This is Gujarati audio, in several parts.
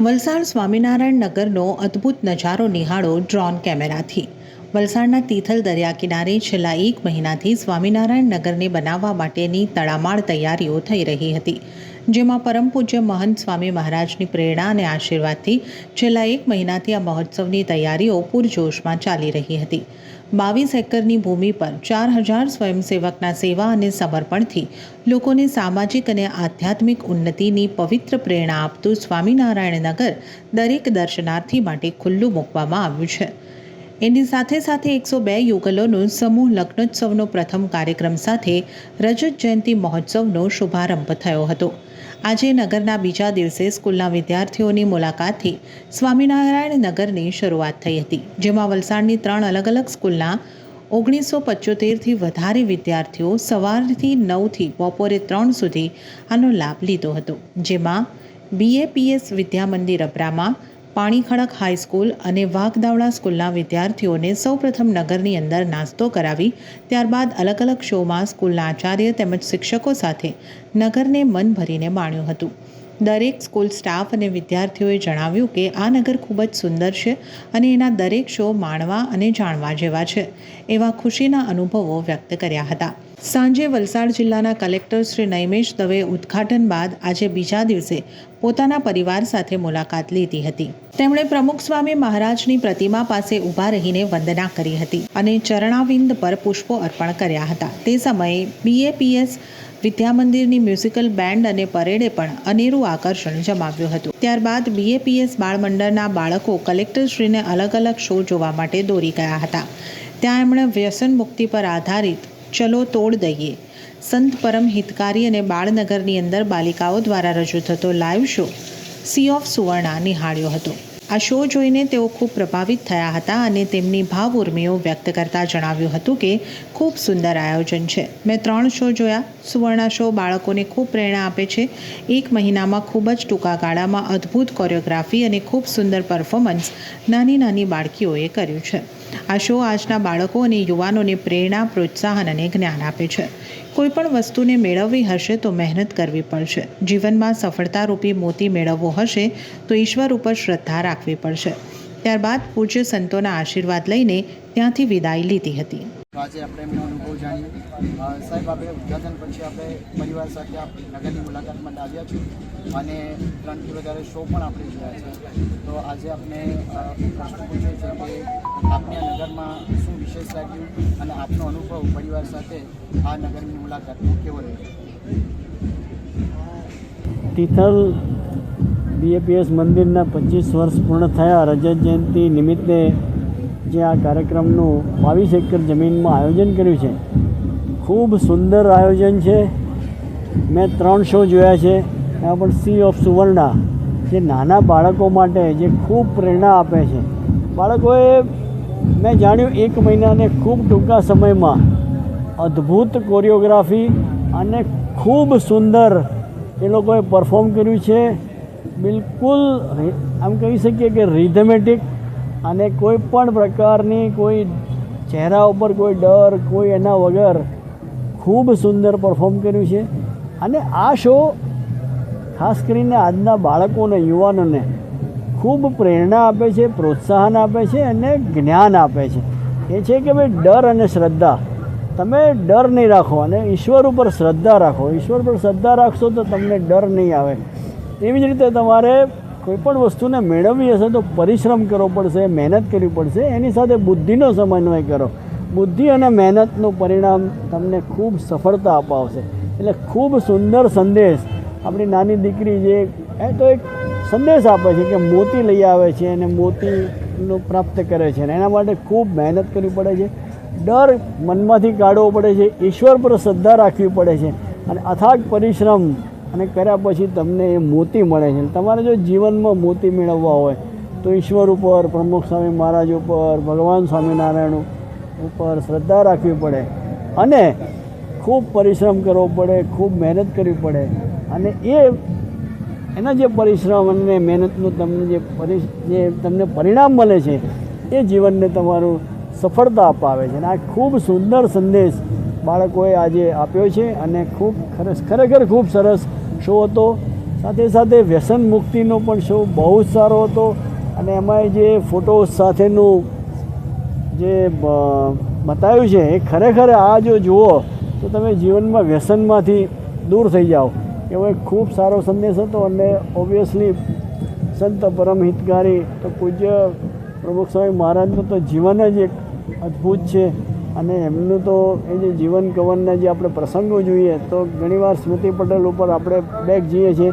વલસાડ સ્વામિનારાયણ નગરનો અદ્ભુત નજારો નિહાળો ડ્રોન કેમેરાથી. વલસાડના તિથલ દરિયા કિનારે છેલ્લા એક મહિનાથી સ્વામિનારાયણ નગરને બનાવવા માટેની તડામાળ તૈયારીઓ થઈ રહી હતી, જેમાં પરમ પૂજ્ય મહંત સ્વામી મહારાજની પ્રેરણા અને આશીર્વાદથી છેલ્લા એક મહિનાથી આ મહોત્સવની તૈયારીઓ પૂરજોશમાં ચાલી રહી હતી. બાવીસ એકરની ભૂમિ પર ચાર હજાર સ્વયંસેવકના સેવા અને સમર્પણથી લોકોને સામાજિક અને આધ્યાત્મિક ઉન્નતિની પવિત્ર પ્રેરણા આપતું સ્વામિનારાયણ નગર દરેક દર્શનાર્થી માટે ખુલ્લું મૂકવામાં આવ્યું છે. એની સાથે સાથે એકસો બે યુગલોનો સમૂહ લગ્નોત્સવનો પ્રથમ કાર્યક્રમ સાથે રજત જયંતિ મહોત્સવનો શુભારંભ થયો હતો. આજે નગરના બીજા દિવસે સ્કૂલના વિદ્યાર્થીઓની મુલાકાતથી સ્વામિનારાયણ નગરની શરૂઆત થઈ હતી, જેમાં વલસાડની ત્રણ અલગ અલગ સ્કૂલના ઓગણીસો પચોતેરથી વધારે વિદ્યાર્થીઓ સવારથી નવથી બપોરે ત્રણ સુધી આનો લાભ લીધો હતો, જેમાં બીએપીએસ વિદ્યામંદિર અબ્રામાં પાણી ખડક હાઈસ્કૂલ અને વાઘદાવડા સ્કૂલના વિદ્યાર્થીઓને સૌપ્રથમ નગરની અંદર નાસ્તો કરાવી, ત્યારબાદ અલગ અલગ શોમાં સ્કૂલના આચાર્ય તેમજ શિક્ષકો સાથે નગરને મન ભરીને માણ્યું હતું. દરેક સ્કૂલ સ્ટાફ અને વિદ્યાર્થીઓએ જણાવ્યું કે આ નગર ખૂબ જ સુંદર છે અને એના દરેક શો માણવા અને જાણવા જેવા છે, એવા ખુશીના અનુભવો વ્યક્ત કર્યા હતા. સાંજે વલસાડ જિલ્લાના કલેક્ટર શ્રી નૈમેશ દવે ઉદ્ઘાટન બાદ આજે બીજા દિવસે પોતાના પરિવાર સાથે મુલાકાત લીધી હતી. તેમણે પ્રમુખ સ્વામી મહારાજની પ્રતિમા પાસે ઊભા રહીને વંદના કરી હતી અને ચરણાવિંદ પર પુષ્પો અર્પણ કર્યા હતા. તે સમયે બીએપીએસ વિદ્યામંદિરની મ્યુઝિકલ બેન્ડ અને પરેડે પણ અનેરું આકર્ષણ જમાવ્યું હતું. ત્યારબાદ બીએપીએસ બાળમંડળના બાળકો કલેક્ટરશ્રીને અલગ અલગ શો જોવા માટે દોરી ગયા હતા. ત્યાં એમણે વ્યસન મુક્તિ પર આધારિત ચલો તોડ દઈએ સંત પરમ હિતકારી અને બાળનગરની અંદર બાલિકાઓ દ્વારા રજૂ થતો live show sea of Suvarna નિહાળ્યો હતો. આ શો જોઈને તેઓ ખૂબ પ્રભાવિત થયા હતા અને તેમની ભાવ ઉર્મિઓ વ્યક્ત કરતા જણાવ્યું હતું કે, ખૂબ સુંદર આયોજન છે. મેં ત્રણ શો જોયા. સુવર્ણા શો બાળકોને ખૂબ પ્રેરણા આપે છે. એક મહિનામાં ખૂબ જ ટૂંકા ગાળામાં અદ્ભુત કોરિયોગ્રાફી અને ખૂબ સુંદર પરફોર્મન્સ નાની નાની બાળકીઓએ કર્યું છે. આ શો આજના બાળકો અને યુવાનોને પ્રેરણા, પ્રોત્સાહન અને જ્ઞાન આપે છે. કોઈ પણ વસ્તુને મેળવવી હશે તો મહેનત કરવી પડશે. જીવનમાં સફળતારૂપી મોતી મેળવવો હશે તો ઈશ્વર ઉપર શ્રદ્ધા રાખવી પડશે. ત્યારબાદ પૂજ્ય સંતોના આશીર્વાદ લઈને ત્યાંથી વિદાય લીધી હતી. આજે આપણે એમનો અનુભવ જાણીએ. સાહેબ, આપણે ઉદ્ઘાટન પછી આપણે પરિવાર સાથે નગરની મુલાકાત માટે છીએ અને ત્રણથી વધારે શો પણ આપણે જોયા છે. તો આજે આપણે પ્રશ્ન પૂછ્યો છે કે આપને આ નગરમાં શું વિશેષ લાગ્યું અને આપનો અનુભવ પરિવાર સાથે આ નગરની મુલાકાતમાં કેવો રહ્યો? તિથલ બીએપીએસ મંદિરના પચીસ વર્ષ પૂર્ણ થયા. રજત જયંતિ નિમિત્તે જે આ કાર્યક્રમનું બાવીસ એકર જમીનમાં આયોજન કર્યું છે. ખૂબ સુંદર આયોજન છે. મેં ત્રણ શો જોયા છે. એમાં પણ સી ઓફ સુવર્ણા જે નાના બાળકો માટે જે ખૂબ પ્રેરણા આપે છે. બાળકોએ, મેં જાણ્યું એક મહિનાને ખૂબ ટૂંકા સમયમાં અદ્ભુત કોરિયોગ્રાફી અને ખૂબ સુંદર એ લોકોએ પરફોર્મ કર્યું છે. બિલકુલ આમ કહી શકીએ કે રિધમેટિક અને કોઈ પણ પ્રકારની કોઈ ચહેરા ઉપર કોઈ ડર, કોઈ એના વગર ખૂબ સુંદર પરફોર્મ કર્યું છે. અને આ શો ખાસ કરીને આજના બાળકોને યુવાનોને ખૂબ પ્રેરણા આપે છે, પ્રોત્સાહન આપે છે અને જ્ઞાન આપે છે. એ છે કે ભાઈ ડર અને શ્રદ્ધા. તમે ડર નહીં રાખો અને ઈશ્વર ઉપર શ્રદ્ધા રાખો. ઈશ્વર પર શ્રદ્ધા રાખશો તો તમને ડર નહીં આવે. એવી જ રીતે તમારે કોઈ પણ વસ્તુને મેળવવી હશે તો પરિશ્રમ કરવો પડશે, મહેનત કરવી પડશે, એની સાથે બુદ્ધિનો સમન્વય કરો. બુદ્ધિ અને મહેનતનું પરિણામ તમને ખૂબ સફળતા અપાવશે. એટલે ખૂબ સુંદર સંદેશ. આપણી નાની દીકરી જે, એ તો એક સંદેશ આપે છે કે મોતી લઈ આવે છે અને મોતીનું પ્રાપ્ત કરે છે અને એના માટે ખૂબ મહેનત કરવી પડે છે. ડર મનમાંથી કાઢવો પડે છે, ઈશ્વર પર શ્રદ્ધા રાખવી પડે છે અને અથાગ પરિશ્રમ અને કર્યા પછી તમને એ મોતી મળે છે. તમારે જો જીવનમાં મોતી મેળવવા હોય, તો ઈશ્વર ઉપર, પ્રમુખ સ્વામી મહારાજ ઉપર, ભગવાન સ્વામિનારાયણ ઉપર શ્રદ્ધા રાખવી પડે. અને ખૂબ પરિશ્રમ કરવો પડે, ખૂબ મહેનત કરવી પડે. અને એ એના જે પરિશ્રમ અને મહેનતનું તમને જે પરિ જે તમને પરિણામ મળે છે, એ જીવનને તમારું સફળતા અપાવે છે. અને આ ખૂબ સુંદર સંદેશ બાળકોએ આજે આપ્યો છે અને ખૂબ ખરેખર ખૂબ સરસ શો હતો. સાથે સાથે વ્યસન મુક્તિનો પણ શો બહુ જ સારો હતો અને એમાં જે ફોટો સાથેનું જે બતાવ્યું છે એ ખરેખર આ જો જુઓ તો તમે જીવનમાં વ્યસનમાંથી દૂર થઈ જાઓ. એવો એક ખૂબ સારો સંદેશ હતો અને ઓબ્વિયસલી સંત પરમ હિતકારી તો પૂજ્ય પ્રમુખ સ્વામી મહારાજનું તો જીવન જ એક અદ્ભુત છે. અને એમનું તો એ જે જીવન કવનના જે આપણે પ્રસંગો જોઈએ, તો ઘણીવાર સ્મૃતિ પટેલ ઉપર આપણે બેગ જઈએ છીએ.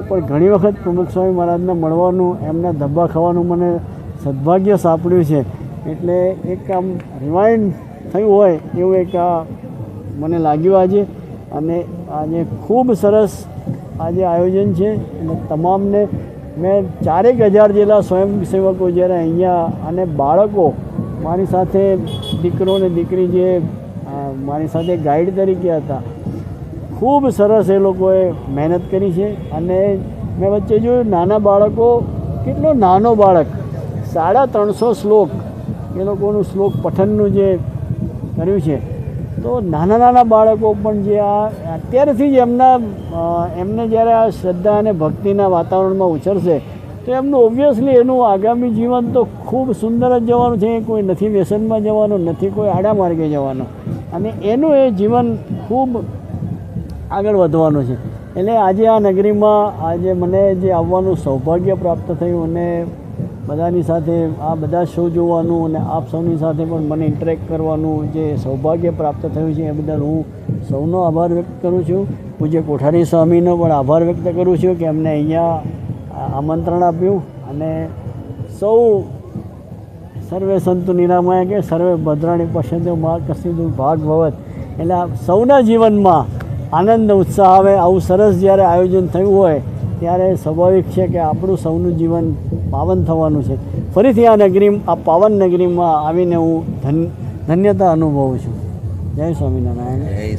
ઉપર ઘણી વખત પ્રમુખ સ્વામી મહારાજને મળવાનું, એમના ધબ્બા ખાવાનું મને સદભાગ્ય સાંપડ્યું છે. એટલે એક આમ રિમાઇન્ડ થયું હોય, એવું એક આ મને લાગ્યું આજે. અને આજે ખૂબ સરસ આજે આયોજન છે. અને તમામને મેં ચારેક હજાર જેટલા સ્વયંસેવકો જ્યારે અહીંયા અને બાળકો મારી સાથે દીકરો ને દીકરી જે મારી સાથે ગાઈડ તરીકે હતા, ખૂબ સરસ એ લોકોએ મહેનત કરી છે અને મેં વચ્ચે જોયું નાના બાળકો, કેટલો નાનો બાળક, સાડા ત્રણસો શ્લોક એ લોકોનું શ્લોક પઠનનું જે કર્યું છે. તો નાના નાના બાળકો પણ જે આ, અત્યારથી જ એમના એમને જ્યારે આ શ્રદ્ધા અને ભક્તિના વાતાવરણમાં ઉછરશે તો એમનું ઓબ્વિયસલી એનું આગામી જીવન તો ખૂબ સુંદર જ જવાનું છે. કોઈ નથી વ્યસનમાં જવાનું, નથી કોઈ આડા માર્ગે જવાનું. અને એનું એ જીવન ખૂબ આગળ વધવાનું છે. એટલે આજે આ નગરીમાં આજે મને જે આવવાનું સૌભાગ્ય પ્રાપ્ત થયું અને બધાની સાથે આ બધા શો જોવાનું અને આપ સૌની સાથે પણ મને ઇન્ટરેક્ટ કરવાનું જે સૌભાગ્ય પ્રાપ્ત થયું છે એ બદલ હું સૌનો આભાર વ્યક્ત કરું છું. પૂજ્ય કોઠારી સ્વામીનો પણ આભાર વ્યક્ત કરું છું કે અમને અહીંયા આમંત્રણ આપ્યું અને સૌ સર્વે સંતુ નિરામય કે સર્વે ભદ્રાણી પશ્યંતો માર્ગ કસિદુ ભાગ ભવત. એટલે સૌના જીવનમાં આનંદ ઉત્સાહ આવે, આવું સરસ જ્યારે આયોજન થયું હોય, ત્યારે સ્વાભાવિક છે કે આપણું સૌનું જીવન પાવન થવાનું છે. ફરીથી આ નગરી, આ પાવન નગરીમાં આવીને હું ધન, ધન્યતા અનુભવું છું. જય સ્વામિનારાયણ. જય